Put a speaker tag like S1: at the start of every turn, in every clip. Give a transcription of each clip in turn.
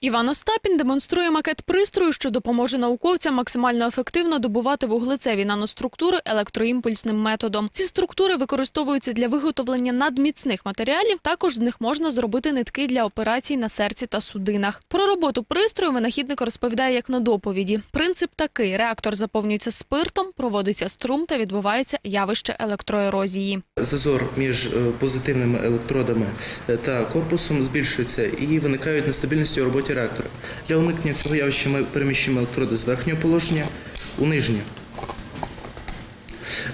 S1: Іван Остапін демонструє макет пристрою, що допоможе науковцям максимально ефективно добувати вуглецеві наноструктури електроімпульсним методом. Ці структури використовуються для виготовлення надміцних матеріалів. Також з них можна зробити нитки для операцій на серці та судинах. Про роботу пристрою винахідник розповідає як на доповіді. Принцип такий: реактор заповнюється спиртом, проводиться струм та відбувається явище електроерозії.
S2: Зазор між е, позитивними електродами е, та корпусом збільшується і виникають нестабільності у роботі реактора. Для уникнення цього явища ми переміщуємо електроди з верхнього положення у нижнє,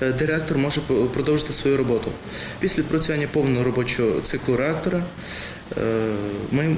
S2: Директор де реактор може продовжити свою роботу. Після працювання повного робочого циклу реактора е, ми е,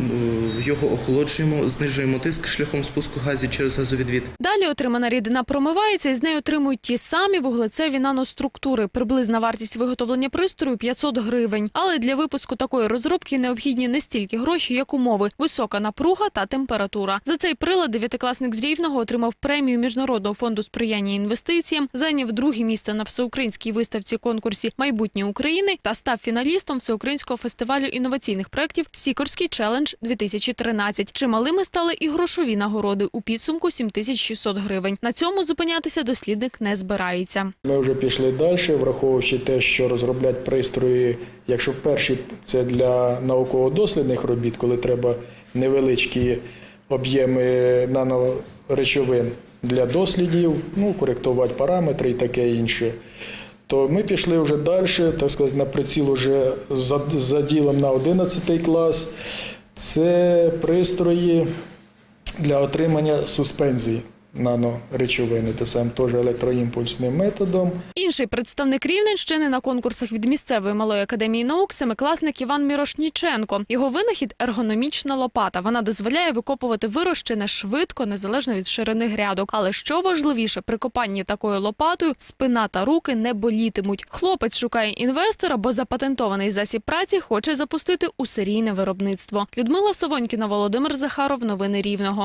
S2: його охолоджуємо, знижуємо тиск шляхом спуску газів через газовідвід.
S1: Далі отримана рідина промивається і з нею отримують ті самі вуглецеві наноструктури. Приблизна вартість виготовлення пристрою 500 гривень. Але для випуску такої розробки необхідні не стільки гроші, як умови – висока напруга та температура. За цей прилад дев'ятикласник з Рівного отримав премію Міжнародного фонду сприяння інвестиціям, зайняв друге місце на всеукраїнській виставці конкурсі «Майбутнє України» та став фіналістом всеукраїнського фестивалю інноваційних проєктів «Сікорський челендж 2013». Чималими стали і грошові нагороди у підсумку 7600 гривень. На цьому зупинятися дослідник не збирається.
S3: Ми вже пішли далі, враховуючи те, що розроблять пристрої, якщо перші це для науково-дослідних робіт, коли треба невеличкі об'єми наноречовин для дослідів, ну, коректувати параметри і таке інше. То ми пішли вже далі, так сказати, на приціл вже за, за ділом на 11 клас. Це пристрої для отримання суспензії наноречовини, те саме теж електроімпульсним методом.
S1: Інший представник Рівненщини на конкурсах від місцевої малої академії наук семикласник Іван Мірошніченко. Його винахід ергономічна лопата. Вона дозволяє викопувати вирощене швидко, незалежно від ширини грядок. Але що важливіше, при копанні такою лопатою спина та руки не болітимуть. Хлопець шукає інвестора, бо запатентований засіб праці хоче запустити у серійне виробництво. Людмила Савонькіна, Володимир Захаров. Новини Рівного.